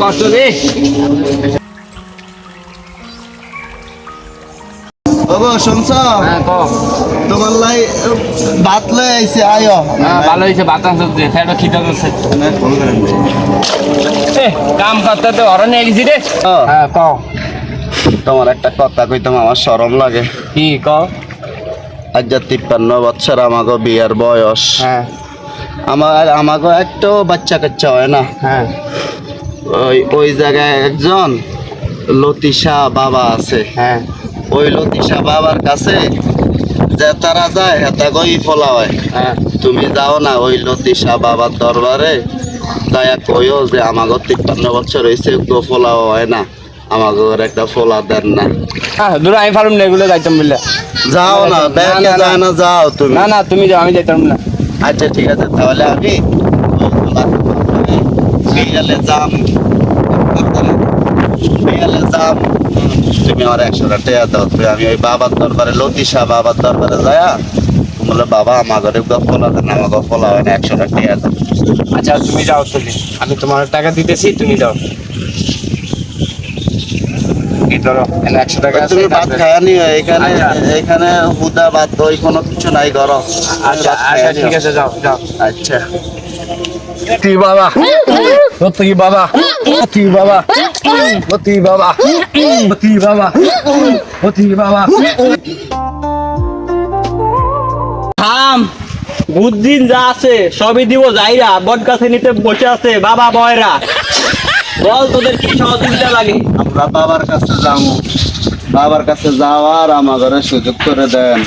কষ্ট রে বাবা শুনছ? হ্যাঁ তোমার লাই ভাত লই আইছে আয়ো। হ্যাঁ ভালো খিদে করছে। কাম করতে তো হরণ নিয়ে গেছি রে হ্যাঁ তোমার একটা কথা কইতাম আমার শরম লাগে। কি ক আজ যা তিপ্পান্ন বছর আমাকে বিয়ের বয়স। হ্যাঁ। আমার আমাকে একটাও বাচ্চা কাচ্চা হয় না। হ্যাঁ। ওই ওই জায়গায় একজন লতিশা বাবা আছে হ্যাঁ। ওই লতিশা বাবার কাছে যে তারা যায় হেতা গই ফলা হয় হ্যাঁ। তুমি যাও না ওই লতিশা বাবার দরবারে দয়া কইও যে আমাকে তিপ্পান্ন বছর হয়েছে গো ফলাও হয় না। আমাকে একটা ফোলা দেন না। হ্যাঁ দূর আমি পারুম না এগুলো যাইতাম বললে যাও না ব্যাংকে। যায় না যাও তুমি। না না তুমি যাও আমি যাইতাম না। আচ্ছা ঠিক আছে তাহলে আমি বিয়ালে যাম। যাম তুমি আমার একশো টাকা দাও তুমি আমি ওই বাবার দরবারে লতিশা বাবার দরবারে যায়া বলে বাবা আমার ঘরে ফলা দেন আমাকে ফলা হয় না একশো টাকা দাও। আচ্ছা তুমি যাও চলি আমি তোমার টাকা দিতেছি তুমি যাও। এই ধরো একশো টাকা তুমি ভাত এখানে আচ্ছা। এখানে হুদা ভাত ওই কোনো কিছু নাই আচ্ছা আচ্ছা ঠিক আছে যাও যাও। আচ্ছা। তুই বাবা? ও তুই বাবা? তুই বাবা? তুই বাবা তুই বাবা তুই বাবা থাম, বুদ্ধিন যা আছে, সবই দিব যাইরা বট গাছে নিতে বসে আছে, বাবা বয়রা। বল তোদের কি সহযোগিতা লাগে? আমরা বাবার কাছে যাব। বাবার কাছে যাওয়ার আমার ঘরে সুযোগ করে দেন।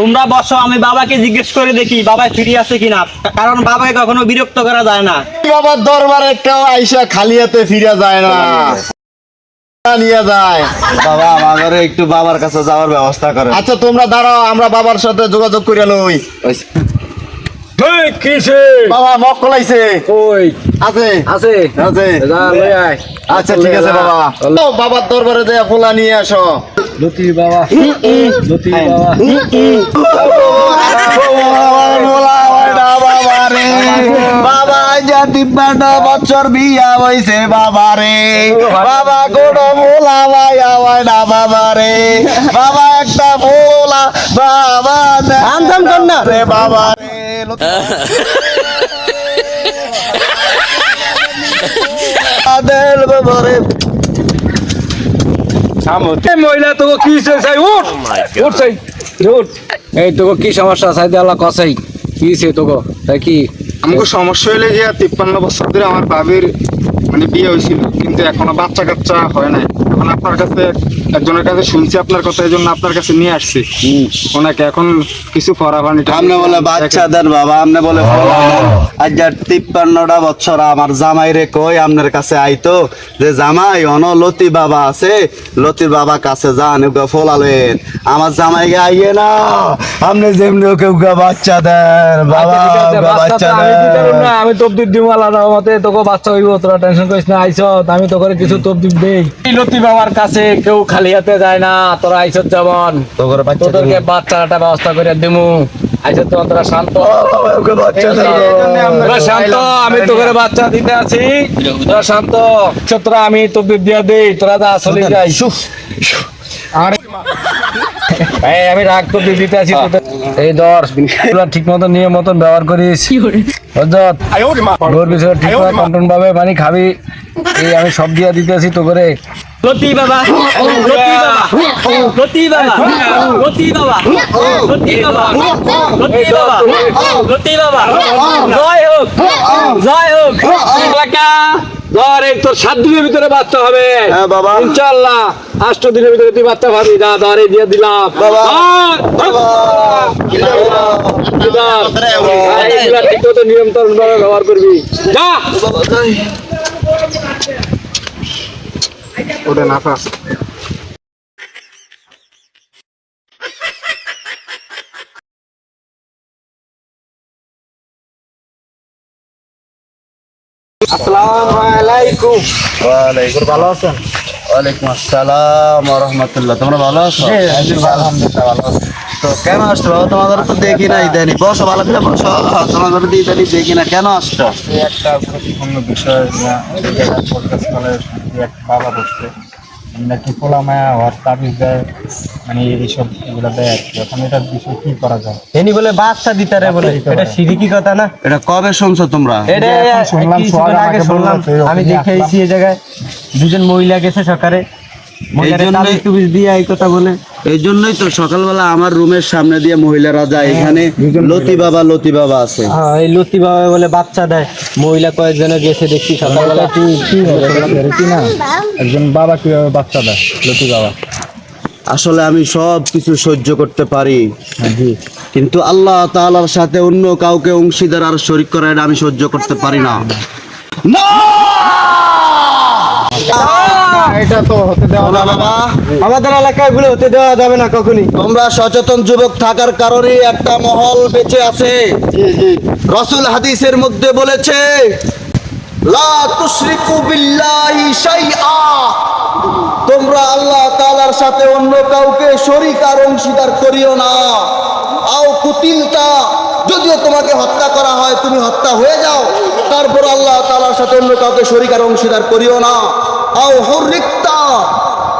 তোমরা বসো আমি বাবাকে জিজ্ঞেস করে দেখি বাবা ফিরে আছে কিনা। কারণ বাবাকে কখনো বিরক্ত করা যায় না। বাবার দরবার কেউ আইসা খালি হাতে ফিরে যায় না। নিয়ে যায়। বাবা আমার একটু বাবার কাছে যাওয়ার ব্যবস্থা করে আচ্ছা তোমরা দাঁড়াও আমরা বাবার সাথে যোগাযোগ করে লই। বাবা মক কলাইছে কই আছে আছে আছে যা লই আয় আচ্ছা ঠিক আছে বাবা ও, বাবার দরবারে যায় ফোলা নিয়ে আসো লতি বাবা লতি বাবা বাবা তিপ্পান্ন বছর বিয়া হইছে বাবা রে বাবা গোড়ো মোলা ভাইয়া হয় না বাবা রে বাবা একটা মোলা বাবা আনতাম কর না। রে বাবা রে আদেল বাবা রে এই মহিলা তোকে কি চাই? উঠ! উঠ চাই। উঠ। এই তোকে কি সমস্যা? চাই কসাই কি সে তোকে? তাই কি? আমাকে সমস্যা হইলে যে তিপ্পান্ন বছর ধরে আমার বাবির মানে বিয়ে হয়েছিল কিন্তু এখনও বাচ্চা কাচ্চা হয় নাই। এখন আপনার কাছে একজনের কাছে শুনছি আপনার কথা এই জন্য আপনার কাছে নিয়ে আসছি। ওনাকে এখন কিছু পরাবানি আমনে বলে বাচ্চা দেন বাবা আমনে বলে আজ যার তিপ্পান্নটা বছর আমার জামাই রে কই আপনার কাছে আইতো যে জামাই অন লতি বাবা আছে লতির বাবা কাছে যান ওকে ফোলালেন। আমার জামাই গে আইয়ে না আপনি যেমনি ওকে ওকে বাচ্চা দেন বাবা বাচ্চা আমি দেন আলাদা মতে তোকে বাচ্চা হইব তোরা টেনশন করিস না আইস আমি তোকে কিছু তবদিব দেই। এই লতি বাবার কাছে কেউ খালি হাতে যায় না তোরা আইস যেমন। তোদেরকে বাচ্চাটা ব্যবস্থা করে দিমু। আইস তো তোরা শান্ত। ওকে বাচ্চা দেন তোরা শান্ত আমি তোকে বাচ্চা দিতে আছি। তোরা শান্ত। তোরা আমি তবদিব দিয়ে দেই। তোরা যা চলে যাই। আরে আমি রাগ তো দিতে আছি এই ধর ঠিক মতো নিয়ম মতন ব্যবহার করিস। ঠিক মতো কন্ট্রোল ভাবে পানি খাবি। এই আমি সব দিয়ে দিতে আছি তো করে লতি বাবা লতি বাবা লতি বাবা লতি বাবা লতি বাবা লতি বাবা লতি বাবা জয় হোক জয় হোক। এলাকা ধর এই তোর সাত দিনের ভিতরে বাচ্চা হবে। হ্যাঁ বাবা। ইনশাল্লাহ আষ্ট দিনের ভিতরে তুই বাচ্চা পাবি না ধর এই দিয়ে দিলাম। বাবা। মতো নিয়ন্ত্রণ ব্যবহার করবি। যা। ওটা নাফা। আসসালামু আলাইকুম। ওয়ালাইকুম ভালো আছেন? ওয়ালাইকুম আসসালাম ওয়া তোমরা ভালো আছো? আলহামদুলিল্লাহ ভালো আছি। কেন তোমাদের তো দেখি না ইদানি বসো ভালো করে বসো। তোমাদের তো ইদানি দেখি না কেন আসছো? একটা গুরুত্বপূর্ণ বিষয় এক বাবা বসছে নাকি পোলা মায়া হওয়ার তাবিজ দেয় মানে এইসব এগুলো দেয় আর কি। এখন এটার বিষয়ে কি করা যায়? এনি বলে বাচ্চা দিতারে বলে। এটা সিরিকি কথা না? এটা কবে শুনছো তোমরা? এটা শুনলাম, আগে শুনলাম আমি দেখেছি দেখে আইছি এই জায়গায়। দুজন মহিলা গেছে সরকারে জন্যই- তাবিজ টুবিজ দিয়ে এই কথা বলে। এই জন্যই তো সকালবেলা আমার রুমের সামনে দিয়ে মহিলারা যায় এখানে লতি বাবা লতি বাবা আছে। হ্যাঁ, এই লতি বাবা বলে বাচ্চা দেয়। মহিলা কয়েকজনে গেছে দেখছি সকালবেলা। কি না? একজন বাবা কীভাবে বাচ্চা দেয় লতি বাবা? আসলে আমি সব কিছু সহ্য করতে পারি। কিন্তু আল্লাহ তাআলার সাথে অন্য কাউকে অংশীদার আর শরিক করা এটা আমি সহ্য করতে পারি না। না! এটা তো হতে দেওয়া বাবা। আমাদের এলাকায়গুলো হতে দেওয়া যাবে না কখনই। তোমরা সচেতন যুবক থাকার কারণে একটা মহল বেঁচে আছে। রসুল হাদিসের মধ্যে বলেছে লা তুশরিকু বিল্লাহি শাইআ। তোমরা আল্লাহ তাআলার সাথে অন্য কাউকে শরীক আর অংশীদার করিও না। আও কুতিলতা যদিও তোমাকে হত্যা করা হয় তুমি হত্যা হয়ে যাও তারপর আল্লাহ তাআলার সাথে অন্য কাউকে শরীক আর অংশীদার করিও না।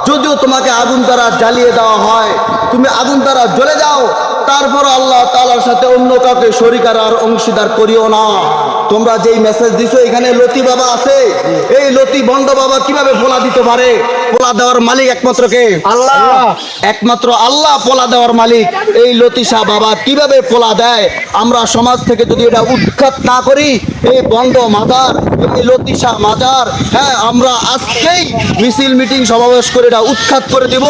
যদিও তোমাকে আগুন দ্বারা জ্বালিয়ে দেওয়া হয়, তুমি আগুন দ্বারা জ্বলে যাও, তারপর আল্লাহ তালার সাথে অন্য কাউকে শরিকার আর অংশীদার করিও না। তোমরা যেই মেসেজ দিছো, এখানে লতি বাবা আছে। এই লতি বন্ড বাবা কীভাবে ভোলা দিতে পারে? পোলা দেওয়ার মালিক একমাত্র কে? আল্লাহ। একমাত্র আল্লাহ পোলা দেওয়ার মালিক। এই লতিশা বাবা কীভাবে পোলা দেয়? আমরা সমাজ থেকে যদি এটা উৎখাত না করি এই বন্ধ মাদার এই লতিশা মাদার হ্যাঁ আমরা আজকেই মিছিল মিটিং সমাবেশ করে এটা উৎখাত করে দিব।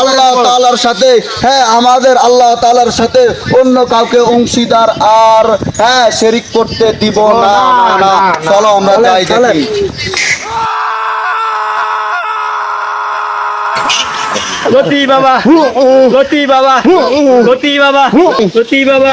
আল্লাহ তালার সাথে হ্যাঁ আমাদের আল্লাহ তালার সাথে অন্য কাউকে অংশীদার আর হ্যাঁ শেরিক করতে দিব না না চলো আমরা যাই দেখি। লতি বাবা লতি বাবা লতি বাবা লতি বাবা